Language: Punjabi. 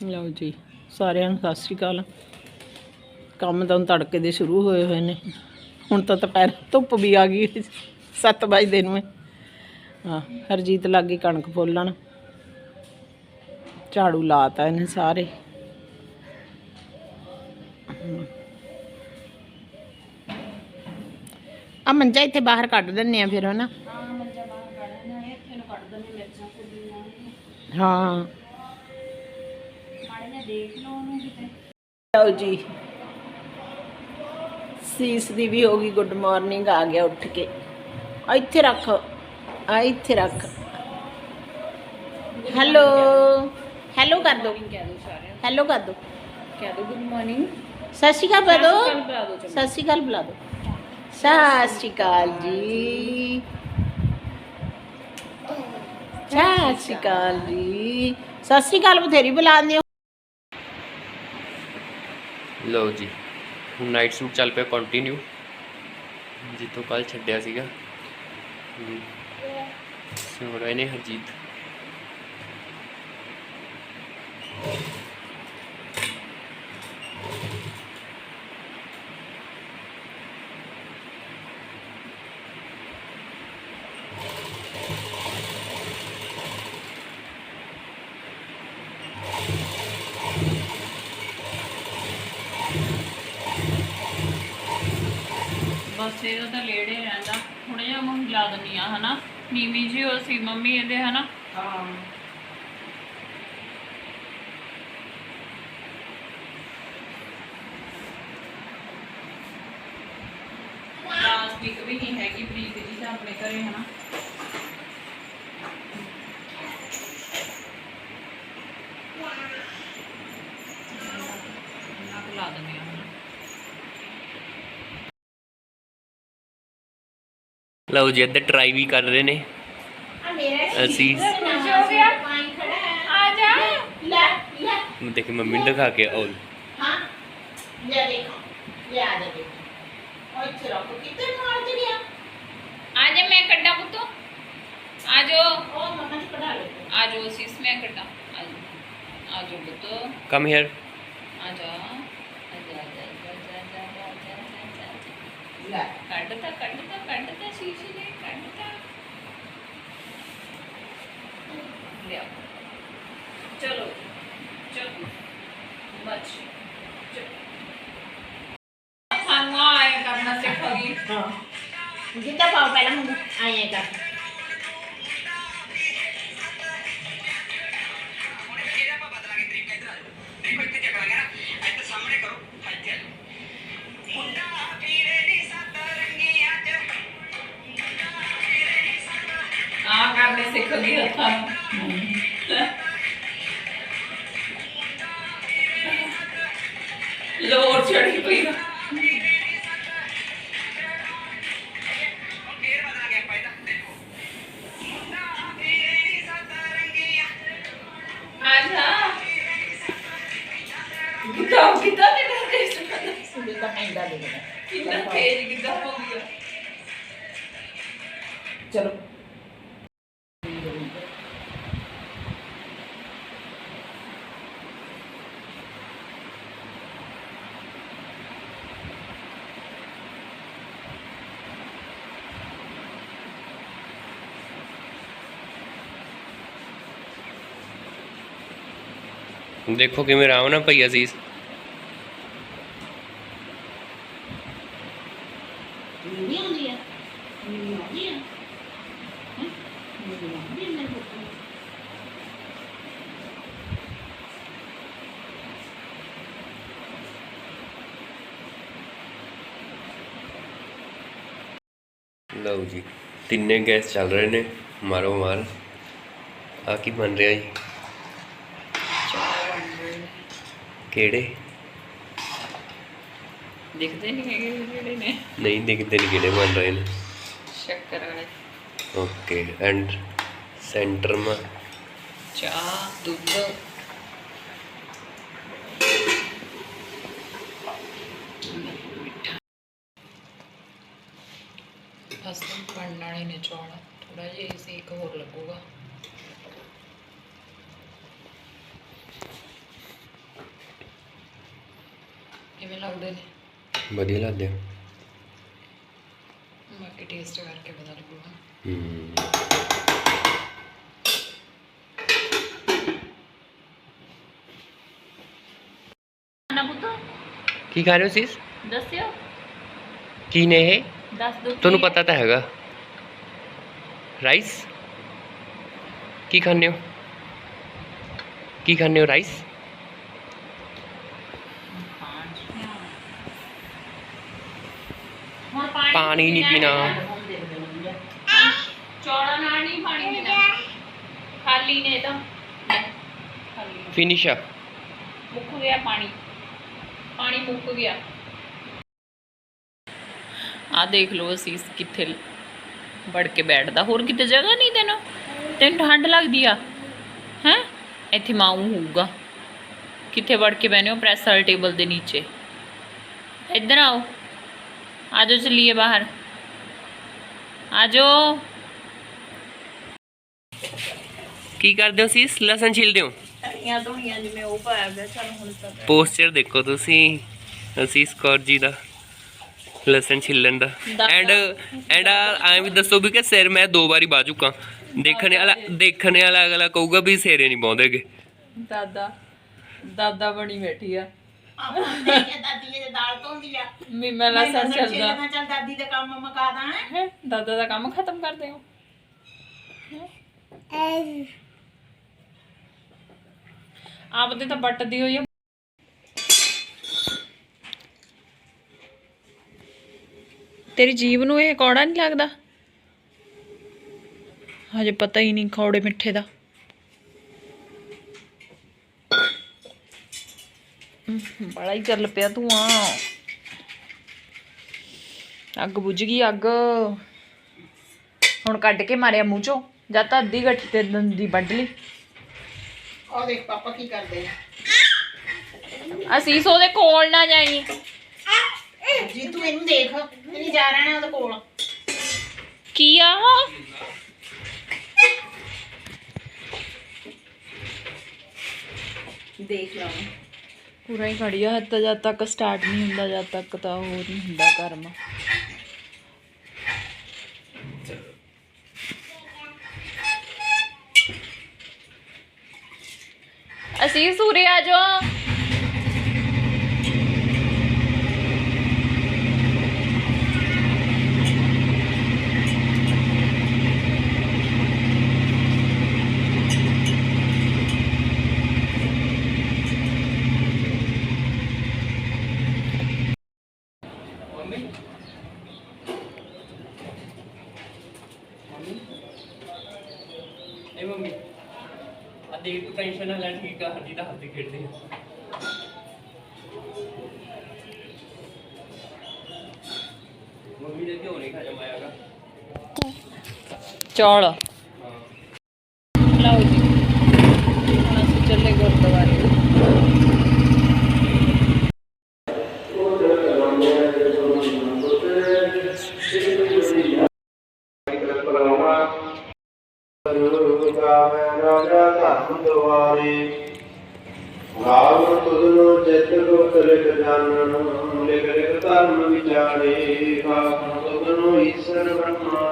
ਲਓ ਜੀ ਸਾਰਿਆਂ ਨੂੰ ਸਤਿ ਸ਼੍ਰੀ ਅਕਾਲ। ਕੰਮ ਤਾਂ ਤੜਕੇ ਦੇ ਸ਼ੁਰੂ ਹੋਏ ਹੋਏ ਨੇ। ਹੁਣ ਤਾਂ ਦੁਪਹਿਰ ਧੁੱਪ ਵੀ ਆ ਗਈ 7 ਵਜੇ ਨੂੰ ਹਾਂ। ਹਰਜੀਤ ਲੱਗੀ ਕਣਕ ਫੋਲਣ। ਝਾੜੂ ਲਾਤਾ ਇਹਨੇ ਸਾਰੇ। ਆ ਮੰਜਾ ਇੱਥੇ ਬਾਹਰ ਕੱਢ ਦਿੰਨੇ ਆ ਫਿਰ ਹਨਾ? ਹਾਂ। ਲਓ ਜੀ। ਸੀਸ ਦੀ ਵੀ ਹੋ ਗਈ ਗੁੱਡ ਮਾਰਨਿੰਗ ਆ ਗਿਆ ਉੱਠ ਕੇ। ਆ ਇੱਥੇ ਰੱਖ ਆ ਇੱਥੇ ਰੱਖ। ਹੈਲੋ। ਹੈਲੋ ਕਰ ਦੋ। ਹੈਲੋ ਕਰ ਦੋ। ਕਹਿ ਦੋ ਗੁੱਡ ਮਾਰਨਿੰਗ। ਸਤਿ ਸ਼੍ਰੀ ਅਕਾਲ ਬੁਲਾ ਕੱਲ ਦੋ ਬੁਲਾ ਦੋ ਸਤਿ ਸ਼੍ਰੀ ਅਕਾਲ ਬੁਲਾ ਦੋ। ਸਤਿ ਸ਼੍ਰੀ ਅਕਾਲ ਜੀ। ਸਤਿ ਸ਼੍ਰੀ ਅਕਾਲ ਜੀ। ਸਤਿ ਸ਼੍ਰੀ ਅਕਾਲ ਬਥੇਰੀ ਬੁਲਾਉਂਦੇ ਹੋ। ਲਓ ਜੀ, ਹੁਣ ਨਾਈਟ ਸੂਟ ਚੱਲ ਪਿਆ ਕੰਟੀਨਿਊ ਜਿੱਥੋਂ ਕੱਲ ਛੱਡਿਆ ਸੀਗਾ। ਹਮ। ਸੋ ਰਹੇ ਨੇ ਹਰਜੀਤ। ਬਸ ਇਹਦਾ ਲੇੜੇ ਰਹਿੰਦਾ। ਹੁਣ ਜਿਹਾ ਮੈਂ ਲਾ ਦਿੰਨੀ ਆ ਹਨਾ? ਨੀਵੀਂ ਜੀ ਉਹ ਸੀ ਮੰਮੀ ਇਹਦੇ, ਹਨਾ? ਹਾਂ। ਪਲਾਸਟਿਕ ਵੀ ਨਹੀਂ ਹੈਗੀ ਪ੍ਰੀਤ ਜੀ ਤਾਂ ਆਪਣੇ ਘਰੇ, ਹਨਾ ਨਾ ਲਾ ਦਿੰਨੀ ਆ ਹੁਣ ਲਓ ਜੀ ਇੱਧਰ ਟਰਾਈ ਵੀ ਕਰ ਰਹੇ ਨੇ। ਅਸੀਂ ਆ ਜਾ। ਲੈ ਲੈ। ਦੇਖ ਮੰਮੀ ਨੂੰ ਦਿਖਾ ਕੇ ਆਉ ਹਾਂ। ਲੈ ਦੇਖੋ ਲੈ ਆ ਦੇ ਦੇਖੋ। ਇੱਥੇ ਰੱਖੋ। ਕਿੱਥੇ ਮਾਰ ਜੜਿਆ ਆ? ਜਾ ਮੈਂ ਕੱਢਾਂ ਪੁੱਤੋ। ਆ ਜਾਓ। ਉਹ ਮਮਾ ਜੀ ਕਢਾ ਲਓ। ਆ ਜਾਓ ਸੀਸ ਮੈਂ ਕੱਢਾਂ। ਆ ਜਾਓ। ਆ ਜਾਓ ਪੁੱਤੋ। ਕਮ ਹੇਅਰ ਆ ਜਾ। ਆ ਜਾ ਆ ਜਾ ਆ ਜਾ ਆ ਜਾ ਆ ਜਾ ਆ ਜਾ, ਆ ਜਾ ਲੈ ਕੱਢਤਾ ਕੱਢਤਾ ਕੱਢਤਾ ਸ਼ੀਸ਼ੇ ਨੇ ਕੱਢਤਾ ਲਿਆ ਚਲੋ ਚਲੋ ਬਚ ਸਾਨੂੰ ਆਇਆ ਕਰਨਾ ਸਿੱਖੋਗੀ ਹਾਂ ਜਿੱਦਾਂ ਪਾਓ ਪਹਿਲਾਂ ਮੈਨੂੰ ਆਏ ਕਰ ਆ ਕਰਨੇ ਸਿੱਖ ਗਈ ਹੱਥਾਂ ਨੂੰ ਲੋਰ ਚੜੀ ਪਈ ਆ। ਆਜਾ ਕਿਤਾ ਕਿਤਾ ਤੇ ਕਰ ਕੇ ਸੁਣਾ ਜਿੱਦਾਂ ਪੈਂਦਾ ਦੇ ਦੇ ਕਿੰਨਾ ਤੇਜ਼ ਕਿਤਾ ਹੋ ਗਿਆ ਚਲੋ ਦੇਖੋ ਕਿਵੇਂ ਆਰਾਮ ਨਾਲ ਪਈ ਅਸੀਸ ਨਹੀਂ ਆਉਂਦੀ ਆ ਨਹੀਂ ਆਉਂਦੀ ਆ ਹੈਂ? ਨਹੀਂ ਆਉਂਦੀ ਆ ਮੇਰੇ ਪੁੱਤ ਨੂੰ। ਲਓ ਜੀ, ਤਿੰਨੇ ਗੈਸ ਚੱਲ ਰਹੇ ਨੇ, ਮਾਰੋ ਮਾਰ ਆ ਕੀ ਬਣ ਰਿਹਾ ਜੀ ਕਿਹੜੇ? ਦਿਖਦੇ ਨਹੀਂ ਹੈਗੇ ਜਿਹੜੇ ਨੇ। ਨਹੀਂ ਦਿਖਦੇ ਨਹੀਂ ਕਿਹੜੇ ਬਣ ਰਹੇ ਨੇ। ਸ਼ੱਕਰ ਵਾਲੇ। ਓਕੇ ਐਂਡ ਸੈਂਟਰ ਮਾ। ਚਾਹ ਦੁੱਧ। ਫਸਲ ਬਣਨ ਵਾਲੇ ਨੇ ਚੌਲ। ਥੋੜਾ ਜਿਹਾ ਇਸੇ ਇੱਕ ਹੋਰ ਲੱਗੂਗਾ। ਵਧੀਆ ਲੱਗਦੇ ਨੇ? ਵਧੀਆ ਲੱਗਦੇ ਆ। ਬਾਕੀ ਟੇਸਟ ਕਰਕੇ ਪਤਾ ਲੱਗੂਗਾ ਹੂੰ ਨਾ ਪੁੱਤ? ਕੀ ਖਾ ਰਹੇ ਹੋ ਸੀਸ? ਦੱਸਿਓ। ਕੀ ਨੇ ਇਹ? ਦੱਸ ਦੋ ਤੁਹਾਨੂੰ ਪਤਾ ਤਾਂ ਹੈਗਾ। ਰਾਈਸ? ਕੀ ਖਾਂਦੇ ਹੋ? ਕੀ ਖਾਂਦੇ ਹੋ ਰਾਈਸ ਹੁਣ ਪਾਣੀ ਨਹੀਂ ਪੀਣਾ। ਚੌੜਾ ਨਾਲ ਨਹੀਂ ਪਾਣੀ ਪੀਣਾ। ਖਾਲੀ ਨੇ ਤਾਂ। ਫਿਨਿਸ਼ ਆ। ਮੁੱਕ ਗਿਆ ਪਾਣੀ। ਪਾਣੀ ਮੁੱਕ ਗਿਆ। ਆ ਦੇਖ ਲਓ ਅਸੀਂ ਕਿੱਥੇ ਵੜ ਕੇ ਬੈਠਦਾ। ਹੋਰ ਕਿਤੇ ਜਗ੍ਹਾ ਨਹੀਂ ਤੈਨੂੰ? ਤੈਨੂੰ ਠੰਡ ਲੱਗਦੀ ਆ। ਹੈ? ਇੱਥੇ ਮਾਊ ਹੋਊਗਾ। ਕਿੱਥੇ ਵੜ ਕੇ ਬੈਨੇ ਹੋ? ਪ੍ਰੈਸ ਵਾਲੇ ਟੇਬਲ ਦੇ ਨੀਚੇ। ਇੱਧਰ ਆਓ। ਆਜੋ ਚੱਲੀਏ ਬਾਹਰ। ਆਜੋ। ਕੀ ਕਰਦੇ ਹੋ ਸੀਸ? ਲਸਣ ਛਿਲਦੇ ਹੋ? ਧਨੀਆਂ ਧੁਨੀਆਂ ਜਿਵੇਂ ਉਹ ਪਾਇਆ ਗਿਆ ਚਲ ਹੁਣ ਤਾਂ ਪੋਸਚਰ ਦੇਖੋ ਤੁਸੀਂ ਅਸੀਸ ਕੌਰ ਜੀ ਦਾ ਲਸਣ ਛਿੱਲਣ ਦਾ। ਐਂਡ ਐਂਡ ਐਂ ਵੀ ਦੱਸੋ ਵੀ ਕਿ ਸਿਰ ਮੈਂ ਦੋ ਵਾਰੀ ਬਾਹ ਚੁੱਕਾ। ਦੇਖਣ ਵਾਲਾ ਦੇਖਣ ਵਾਲਾ ਅਗਲਾ ਕਹੂਗਾ ਵੀ ਸਿਰੇ ਨਹੀਂ ਪਾਉਂਦੇਗੇ ਦਾਦਾ ਦਾਦਾ ਬਣੀ ਬੈਠੀ ਆ। ਦਾਦੀ ਇਹ ਦਾਲ ਧੋਂਦੀ ਆ। ਵੀ ਮੈਂ ਲਸਣ ਚੱਲਦਾ ਮੈਂ ਚੱਲ ਦਾਦੀ ਦਾ ਕੰਮ ਮੁਕਾ ਦਾਂ ਹੈ। ਦਾਦਾ ਦਾ ਕੰਮ ਖਤਮ ਕਰ ਦਿਓ। ਆਪ ਤੇ ਤਾਂ ਵੱਟਦੀ ਹੋਈ ਆ। ਤੇਰੀ ਜੀਬ ਨੂੰ ਇਹ ਕੌੜਾ ਨਹੀਂ ਲੱਗਦਾ? ਹਜੇ ਪਤਾ ਹੀ ਨਹੀਂ ਕੌੜੇ ਮਿੱਠੇ ਦਾ। ਬੜਾ ਹੀ ਚੱਲ ਪਿਆ ਤੂੰ ਆ ਅੱਗ ਬੁਝ ਗਈ ਅੱਗ। ਹੁਣ ਕੱਢ ਕੇ ਮਾਰਿਆ ਮੂੰਹ ਚੋਂ ਜਾਂ ਤਾਂ ਅੱਧੀ ਗੱਠੀ ਤੇ ਦੰਦੀ ਵੱਢ ਲਈ। ਉਹ ਦੇਖ ਪਾਪਾ ਕੀ ਕਰਦੇ ਆ ਅਸੀਂ ਉਹਦੇ ਕੋਲ ਨਾ ਜਾਈ। ਜੀ ਤੂੰ ਇਹਨੂੰ ਦੇਖ ਨਹੀਂ ਜਾ ਰਹਿਣਾ ਉਹਦੇ ਕੋਲ। ਕੀ ਆ ਦੇਖ ਲਾ। ਪੂਰਾ ਹੀ ਖੜੀ ਆ ਹੱਦ ਜਦ ਤੱਕ ਸਟਾਰਟ ਨਹੀਂ ਹੁੰਦਾ, ਜਦ ਤੱਕ ਤਾਂ ਉਹ ਨਹੀਂ ਹੁੰਦਾ ਕਰਮ। ਅਸੀਂ ਸੂਰੇ ਆ ਜਾਓ। ਇਹ ਮੰਮੀ? ਆ ਦੇਖ ਤੂੰ ਟੈਨਸ਼ਨ ਨਾ ਲੈ ਠੀਕ ਆ ਹਰਜੀ ਦਾ ਹੱਥ ਖੇਡਦੇ ਆ। ਮੰਮੀ ਨੇ ਕਿਉਂ ਨਹੀਂ ਖਾਇਆ ਮਾਇਆਗਾ ਚੌਲ। ਲਓ ਜੀ। ਹੁਣ ਅਸੀਂ ਚੱਲੇ ਗੁਰਦੁਆਰੇ। ਨਾਮ ਤੁਧਨੋ ਚਿਤ ਗੁਪਤ ਲਿਖ ਜਾਣਨ ਲਿਖ ਲਿਖ ਧਰਮ ਵਿਚਾਰੇ ਕਾਮ ਤੁਧਨੋ ਈਸ਼ਰ ਬ੍ਰਹਮਾ